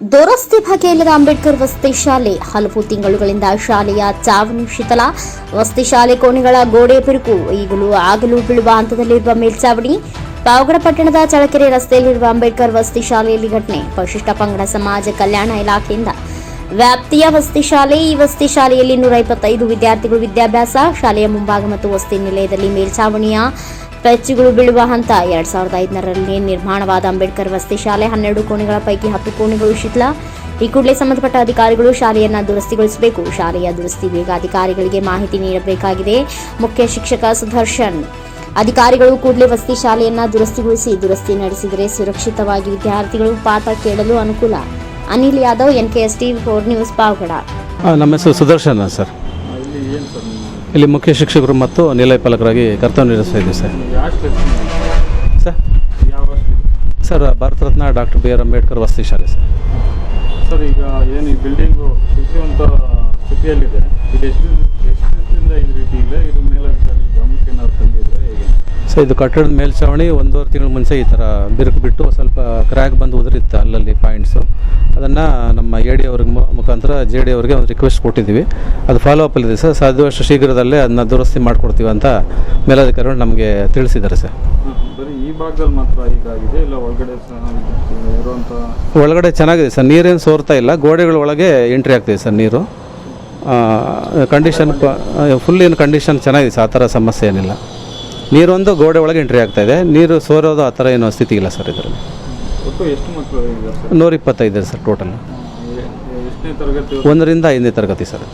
ದುರಸ್ತಿ ಭಾಗ್ಯ ಅಂಬೇಡ್ಕರ್ ವಸತಿ ಶಾಲೆ. ಹಲವು ತಿಂಗಳುಗಳಿಂದ ಶಾಲೆಯ ಚಾವಣಿ ಶಿಥಲ ವಸತಿ ಶಾಲೆ ಕೋಣೆಗಳ ಗೋಡೆ ಬಿರುಕು. ಈಗಲೂ ಆಗಲೂ ಬೀಳುವ ಹಂತದಲ್ಲಿರುವ ಮೇಲ್ಚಾವಣಿ. ಪಾವಗಡ ಪಟ್ಟಣದ ಚಳಕೆರೆ ರಸ್ತೆಯಲ್ಲಿರುವ ಅಂಬೇಡ್ಕರ್ ವಸತಿ ಶಾಲೆಯಲ್ಲಿ ಘಟನೆ. ಪರಿಶಿಷ್ಟ ಪಂಗಡ ಸಮಾಜ ಕಲ್ಯಾಣ ಇಲಾಖೆಯಿಂದ. ವ್ಯಾಪ್ತಿಯ ವಸತಿ ಶಾಲೆ. ಈ ವಸತಿ ಶಾಲೆಯಲ್ಲಿ ನೂರ ಇಪ್ಪತ್ತೈದು ವಿದ್ಯಾರ್ಥಿಗಳು ವಿದ್ಯಾಭ್ಯಾಸ. ಶಾಲೆಯ ಮುಂಭಾಗ ಮತ್ತು ವಸತಿ ನಿಲಯದಲ್ಲಿ ಮೇಲ್ಛಾವಣಿಯ ಪೆಚ್ಚುಗಳು ಬೀಳುವ ಹಂತ. ಎರಡ್ ಸಾವಿರದ ಐದರಲ್ಲಿ ನಿರ್ಮಾಣವಾದ ಅಂಬೇಡ್ಕರ್ ವಸತಿ ಶಾಲೆ ಹನ್ನೆರಡು ಕೋಣೆಗಳ ಪೈಕಿ ಹತ್ತು ಕೋಣೆಗಳು ಶಿಥಿಲ ಈ ಕೂಡಲೇ ಸಂಬಂಧಪಟ್ಟ ಅಧಿಕಾರಿಗಳು ಶಾಲೆಯನ್ನ ದುರಸ್ತಿಗೊಳಿಸಬೇಕು. ಶಾಲೆಯ ದುರಸ್ತಿ ಬೇಗ ಅಧಿಕಾರಿಗಳಿಗೆ ಮಾಹಿತಿ ನೀಡಬೇಕಾಗಿದೆ. ಮುಖ್ಯ ಶಿಕ್ಷಕ ಸುದರ್ಶನ್. ಅಧಿಕಾರಿಗಳು ಕೂಡಲೇ ವಸತಿ ಶಾಲೆಯನ್ನ ದುರಸ್ತಿಗೊಳಿಸಿ ದುರಸ್ತಿ ನಡೆಸಿದರೆ ಸುರಕ್ಷಿತವಾಗಿ ವಿದ್ಯಾರ್ಥಿಗಳು ಪಾಠ ಕೇಳಲು ಅನುಕೂಲ. Anil Yadav N K S TV four news, Pavagada. ನಮ್ಮ ಹೆಸರು ಸುದರ್ಶನ ಸರ್ ಇಲ್ಲಿ ಏನು ಸರ್ ನಿಮ್ಮ ಇಲ್ಲಿ ಮುಖ್ಯ ಶಿಕ್ಷಕರು ಮತ್ತು ನಿಲಯ ಪಾಲಕರಾಗಿ ಕರ್ತವ್ಯ ನಿರ್ವಹಿಸ್ತಾ ಇದ್ದೀವಿ sir. Sir? Sir Bharat Ratna doctor B R Ambedkar ವಸತಿ ಶಾಲೆ ಸರ್. ಸರ್ ಈಗ ಏನು ಈ ಬಿಲ್ಡಿಂಗು ಕುಸಿಯುವಂಥ ಸ್ಥಿತಿಯಲ್ಲಿದೆ. ಇದು ಎಷ್ಟು ಎಷ್ಟು ದಿವಸದಿಂದ ಈ ರೀತಿ ಇದೆ? ಇದು ಮೇಲಧಿಕಾರಿ ಗಮನಕ್ಕೆ ಏನಾದ್ರು ತಂದಿದ್ರೆ ಹೇಗೆ? ಸೊ ಇದು ಕಟ್ಟಡದ ಮೇಲ್ಛಾವಣಿ ಒಂದೂವರೆ ತಿಂಗಳ ಮುಂಚೆ ಈ ಥರ ಬಿರುಕು ಬಿಟ್ಟು ಸ್ವಲ್ಪ ಕ್ರ್ಯಾಕ್ ಬಂದು ಉದುರಿತ್ತು ಅಲ್ಲಲ್ಲಿ ಪಾಯಿಂಟ್ಸು. ಅದನ್ನು ನಮ್ಮ ಎ ಡಿ ಅವ್ರಿಗೆ ಮುಖಾಂತರ ಜೆ ಡಿ ಅವರಿಗೆ ಒಂದು ರಿಕ್ವೆಸ್ಟ್ ಕೊಟ್ಟಿದ್ದೀವಿ. ಅದು ಫಾಲೋ ಅಪ್ ಇದೆ ಸರ್. ಸಾಧ್ಯವಷ್ಟು ಶೀಘ್ರದಲ್ಲೇ ಅದನ್ನ ದುರಸ್ತಿ ಮಾಡಿಕೊಡ್ತೀವಿ ಅಂತ ಮೇಲಾಧಿಕಾರಿಗಳು ನಮಗೆ ತಿಳಿಸಿದ್ದಾರೆ ಸರ್. ಹಾಂ ಬರೀ ಈ ಭಾಗದಲ್ಲಿ ಮಾತ್ರ ಹೀಗಾಗಿದೆ ಇಲ್ಲ ಒಳಗಡೆ ಚೆನ್ನಾಗಿದೆ ಸರ್. ನೀರೇನು ಸೋರ್ತಾ ಇಲ್ಲ. ಗೋಡೆಗಳ ಒಳಗೆ ಎಂಟ್ರಿ ಆಗ್ತಿದೆ ಸರ್ ನೀರು. ಕಂಡೀಷನ್ ಫುಲ್ ಏನು ಕಂಡೀಷನ್ ಚೆನ್ನಾಗಿದೆ ಸರ್. ಆ ಥರ ಸಮಸ್ಯೆ ಏನಿಲ್ಲ. ನೀರೊಂದು ಗೋಡೆ ಒಳಗೆ ಎಂಟ್ರಿ ಆಗ್ತಾ ಇದೆ. ನೀರು ಸೋರೋದು ಆ ಥರ ಏನು ಸ್ಥಿತಿ ಇಲ್ಲ ಸರ್ ಇದರಲ್ಲಿ. ನೂರಿಪ್ಪತ್ತೈದು ಸರ್ ನೂರ ಇಪ್ಪತ್ತೈದು ಇದೆ ಸರ್ ಟೋಟಲ್ ಒಂದರಿಂದ ಐದನೇ ತರಗತಿ ಸರ್.